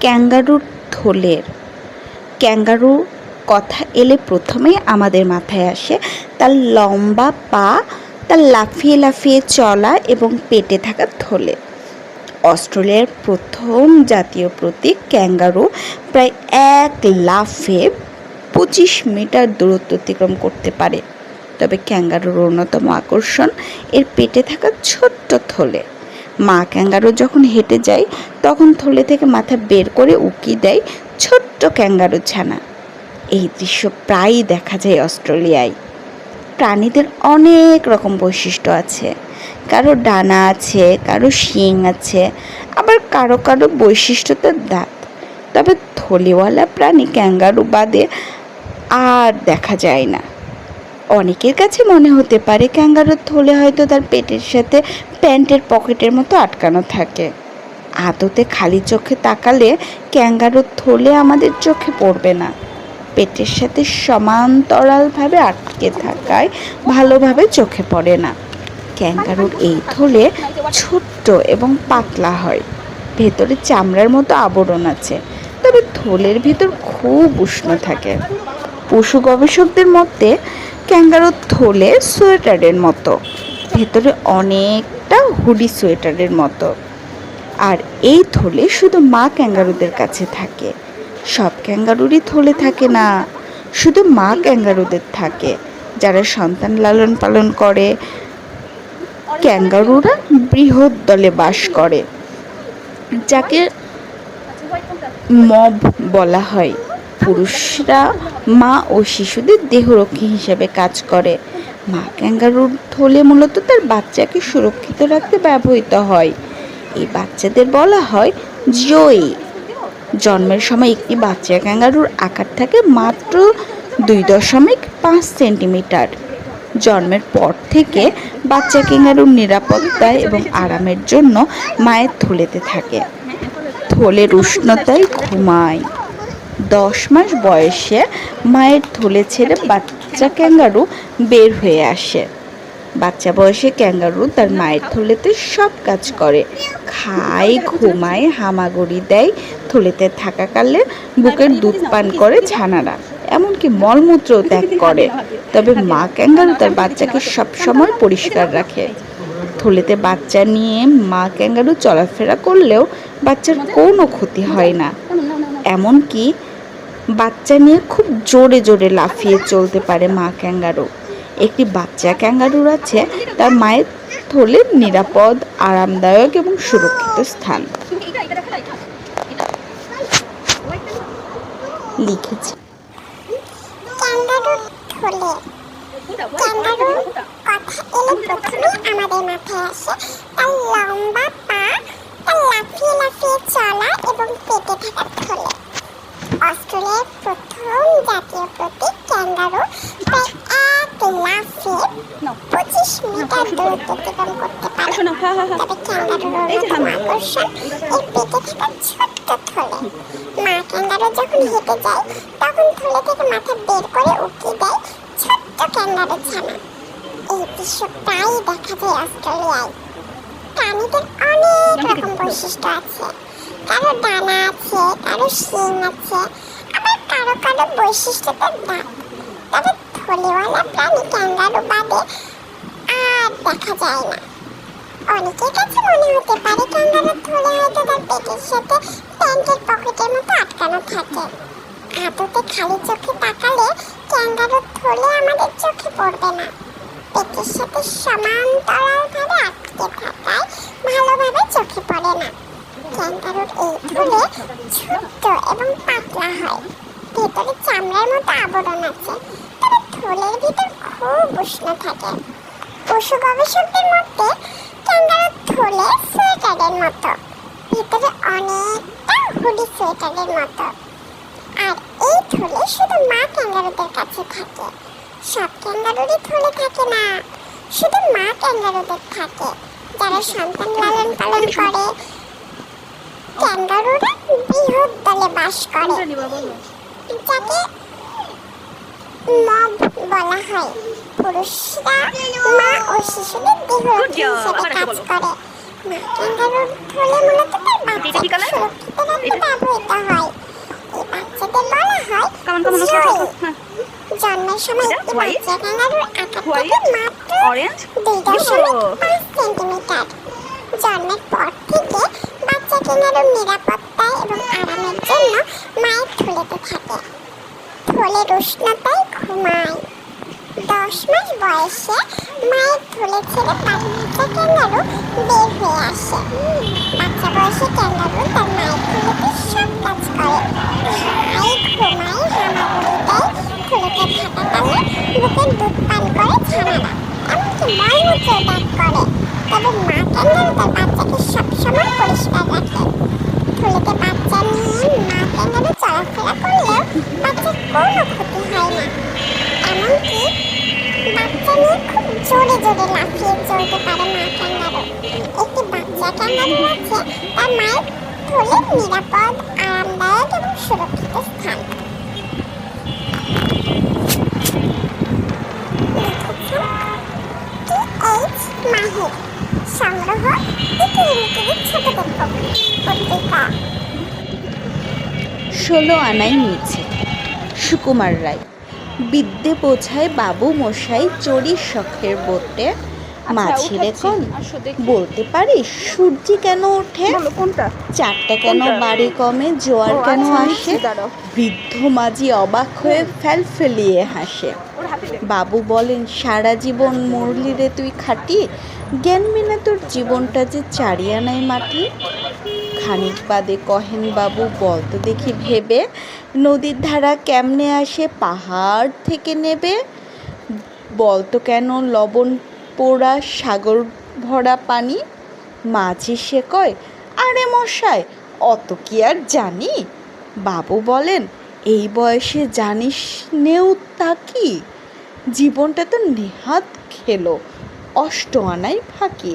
ক্যাঙ্গারুর থলের kangaroo কথা এলে প্রথমেই আমাদের মাথায় আসে তার লম্বা পা, তার লাফিয়ে লাফিয়ে চলা এবং পেটে থাকা থলে অস্ট্রেলিয়ার প্রথম জাতীয় প্রতীক ক্যাঙ্গারু প্রায় এক লাফে পঁচিশ মিটার দূরত্ব অতিক্রম করতে পারে। তবে ক্যাঙ্গারুর অন্যতম আকর্ষণ এর পেটে থাকা ছোট্ট থলে মা ক্যাঙ্গারু যখন হেঁটে যায়, তখন থলে থেকে মাথা বের করে উকি দেয় ছোট্ট ক্যাঙ্গারু ছানা। এই দৃশ্য প্রায়ই দেখা যায় অস্ট্রেলিয়ায়। প্রাণীদের অনেক রকম বৈশিষ্ট্য আছে। কারও ডানা আছে, কারও শিং আছে, আবার কারও কারও বৈশিষ্ট্য তার দাঁত। তবে থলিওয়ালা প্রাণী ক্যাঙ্গারু বাদে আর দেখা যায় না। অনেকের কাছে মনে হতে পারে ক্যাঙ্গারুর থলে হয়তো তার পেটের সাথে প্যান্টের পকেটের মতো আটকানো থাকে। আদতে খালি চোখে তাকালে ক্যাঙ্গারুর থলে আমাদের চোখে পড়বে না। পেটের সাথে সমান্তরালভাবে আটকে থাকায় ভালোভাবে চোখে পড়ে না। ক্যাঙ্গারুর এই থলে ছোট্ট এবং পাতলা হয়। ভেতরে চামড়ার মতো আবরণ আছে, তবে থলের ভিতর খুব উষ্ণ থাকে। পশু গবেষকদের মতে ক্যাঙ্গারুর থলে সোয়েটারের মতো। ভেতরে অনেকটা হুডি সোয়েটারের মতো। আর এই থলে শুধু মা ক্যাঙ্গারুদের কাছে থাকে। সব ক্যাঙ্গারুরই থলে থাকে না, শুধু মা ক্যাঙ্গারুদের থাকে। যারা সন্তান লালন পালন করে, ক্যাঙ্গারুরা বৃহৎ দলে বাস করে, যাকে মব বলা হয়। পুরুষরা মা ও শিশুদের দেহরক্ষী হিসেবে কাজ করে। মা ক্যাঙ্গারুর থলে মূলত তার বাচ্চাকে সুরক্ষিত রাখতে ব্যবহৃত হয়। এই বাচ্চাদের বলা হয় জয়ী জন্মের সময় একটি বাচ্চা ক্যাঙ্গারুর আকার থাকে মাত্র দুই দশমিক পাঁচ সেন্টিমিটার। জন্মের পর থেকে বাচ্চা ক্যাঙ্গারুর নিরাপত্তা এবং আরামের জন্য মায়ের থলেতে থাকে। থলের উষ্ণতায় ঘুমায়। দশ মাস বয়সে মায়ের থলে ছেড়ে বাচ্চা ক্যাঙ্গারু বের হয়ে আসে। বাচ্চা বয়সে ক্যাঙ্গারু তার মায়ের থলেতে সব কাজ করে। খায়, ঘুমায়, হামাগুড়ি দেয়, থলেতে থাকাকালে বুকের দুধ পান করে ছানারা। এমনকি মলমূত্রও ত্যাগ করে। তবে মা ক্যাঙ্গারু তার বাচ্চাকে সবসময় পরিষ্কার রাখে। থলেতে বাচ্চা নিয়ে মা ক্যাঙ্গারু চলাফেরা করলেও বাচ্চার কোনো ক্ষতি হয় না। এমনকি বাচ্চা নিয়ে খুব জোরে জোরে লাফিয়ে চলতে পারে মা ক্যাঙ্গারু। একটি বাচ্চা ক্যাঙ্গারুর আছে, তার মায়ের থলে নিরাপদ, আরামদায়ক এবং সুরক্ষিত স্থান। লিখেছে। আমাদের মাথায় আসে। তার লম্বা পা, তার লাফিয়ে লাফিয়ে চলা। দূরত্ব অতিক্রম করতে পারে। শোনো হ্যাঁ হ্যাঁ হ্যাঁ। ক্যাঙ্গারুর এই যে হামা। আকর্ষণ এর পেটে থাকা ছোট্ট থলে। মা ক্যাঙ্গারু যখন হেঁটে যায় তখন থলে থেকে মাথা বের করে উকি দেয় ছোট্ট ক্যাঙ্গারু ছানা। এই দৃশ্য প্রায়ই দেখা যায় অস্ট্রেলিয়ায়। প্রাণীদের অনেক রকম বৈশিষ্ট্য আছে। কারও ডানা আছে কারও শিং আছে আবার কারও কারও বৈশিষ্ট্য তার দাঁত তবে থলিওয়ালা প্রাণী ক্যাঙ্গারু বাদে আর দেখা যায় না। অনেকের কাছে মনে হতে পারে ক্যাঙ্গারুর থলে হয়তো তার পেটের সাথে প্যান্টের পকেটের মতো আটকানো থাকে। আদতে খালি চোখে তাকালে ক্যাঙ্গারুর থলে আমাদের চোখে পড়বে না। পেটের সাথে সমান্তরালভাবে আটকে থাকায় ভালোভাবে চোখে পড়ে না। ক্যাঙ্গারুর এই থলে ছোট্ট এবং পাতলা হয়। ভেতরে চামড়ার মতো আবরণ আছে। তবে থলের ভিতর খুব উষ্ণ থাকে। পশু গবেষকদের মতে ক্যাঙ্গারুর থলে সোয়েটারের মতো। ভিতরে অনেকটা হুডি সোয়েটারের মতো। আর এই থলে শুধু মা ক্যাঙ্গারুদের কাছে থাকে। সব ক্যাঙ্গারুরই থলে থাকে না। শুধু মা ক্যাঙ্গারুদের থাকে। যারা সন্তান লালন পালন করে। ক্যাঙ্গারুরা বৃহৎ দলে বাস করে। যাকে মব বলা হয়। পুরুষরা মা ও শিশুদের দেহরক্ষী হিসেবে কাজ করে। মা ক্যাঙ্গারুর থলে মূলত তার বাচ্চাকে? সুরক্ষিত রাখতে ব্যবহৃত কামান ওঠো, ওঠো, ওঠো। হ্যাঁ জন্মের সময় এটা একটি বাচ্চা ক্যাঙ্গারুর আকার? থেকে মাত্র দুই দশমিক. পাঁচ সেন্টিমিটার। জন্মের পর থেকে বাচ্চা ক্যাঙ্গারুর নিরাপত্তায় এবং আরামের জন্য মায়ের থাকে। থলের উষ্ণতায় ঘুমায়। দশ মাস বয়সে মায়ের থলে ছেড়ে বাচ্চা ক্যাঙ্গারু বের হয়ে আসে। বাচ্চা বয়সে ক্যাঙ্গারু তার মায়ের থলেতে সব কাজ করে। খায় ঘুমায় হামাগুড়ি দেয় থাকাকালে বুকের দুধ পান করে ছানারা, এমনকি মলমূত্র ত্যাগ করে। তবে মা ক্যাঙ্গারু তার বাচ্চাকে সবসময় পরিষ্কার রাখে। থলেতে বাচ্চা নিয়ে চলাফেরা করলেও বাচ্চার কোনো ক্ষতি হয় না। এমনকি বাচ্চা নিয়ে খুব জোরে জোরে লাফিয়ে চলতে পারে মা ক্যাঙ্গারু। একটি বাচ্চা ক্যাঙ্গারু আছে তার মায়ের থলে নিরাপদ, আরামদায়ক এবং সুরক্ষিত স্থান। সংগ্রহ ষোলো আনাই নিচে সুকুমার রায় বিদ্যে বোঝায় বাবু মশাই চড়ির শখের বোটে মাছি রে কোন বলতে পারিস সূর্যি কেন ওঠে? কোনটা? চারটা কেন বাড়ি কমে জোয়ার কেন আচ্ছা, আসে? বৃদ্ধ মাঝি অবাক হয়ে ফেল ফেলিয়ে হাসে। বাবু বলেন সারা জীবন মরলি রে তুই খাটি। জ্ঞান বিনা তোর জীবনটা যে চারিয়া নাই মাটি। খানিক বাদে কহেন বাবু বলতো দেখি ভেবে। নদীর ধারা কেমনে আসে, পাহাড় থেকে নেবে? বলতো কেন লবণ পোড়া সাগর ভরা পানি? মাঝি সে কয়, আরে মশাই, অত কি আর জানি? বাবু বলেন, এই বয়সে জানিস নেও তা কি? জীবনটা তো নেহাত খেলো অষ্ট আনাই ফাঁকি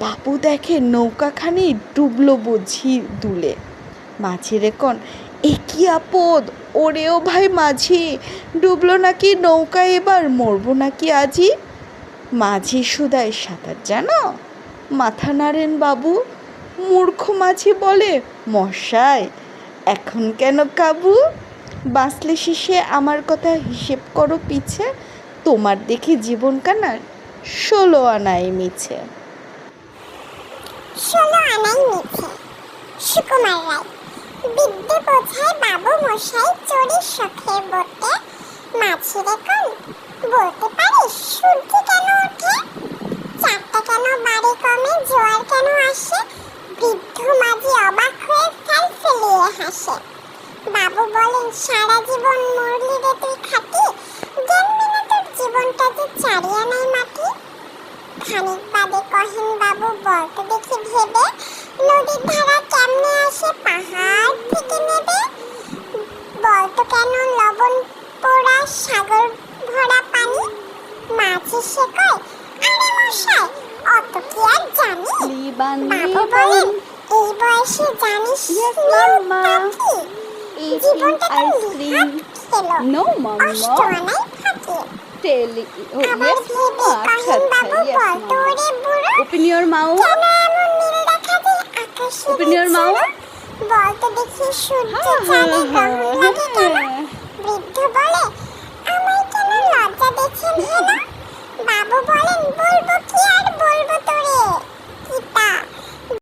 বাবু দেখে নৌকাখানি ডুবলো বুঝি দুলে। মাঝি রেকন এ কি আপদ? ওরেও ভাই মাঝি, ডুবলো নাকি নৌকা এবার, মরবো নাকি আজি? মাঝি সুদায় সাঁতার জানো? মাথা নাড়েন বাবু, মূর্খ মাঝি বলে, মশাই, এখন কেন কাবু? বাঁচলে শেষে আমার কথা হিসেব করো পিছে, তোমার দেখি জীবন কানার ষোলো আনায় মিছে। ষোলো আনাই মিছে সুকুমার রায় বিদ্যে বোঝায় বাবু মশাই চড়ির শখের বোটে মাছি রেকন বলতে পারিস সূর্য কেন ওঠে চারটা কেন বাড়ি কমে জোয়ার কেন আসে বৃদ্ধ মাঝি অবাক হয়ে ফেল ফেলিয়ে হাসে বাবু বলেন, সারা জীবন মরলি রে তুই খাটি। জ্ঞান বিনা তোর জীবনটা যে চারিয়া নাই মাটি। খানিক বাদে কহেন বাবু বলতে দেখি ভেবে নদীর ধারা কেমনে আসে? পাহাড় থেকে নেবে? বলতো কেন লবণ পোড়া সাগর ভরা পানি? মাঝি সে কয় আরে মশাই অত কি আর জানি? বাবু বলেন এই বয়সে জানিস জীবনটা তো খেলো. অষ্ট আনাই তেল আচ্ছা আচ্ছা open your mouth open your mouth বলতে দেখি সূর্য চাঁদে গহন আমার কেন? লজ্জা দেখেন হেনা? বাবু বলেন বলব কি আর বলব তোরে?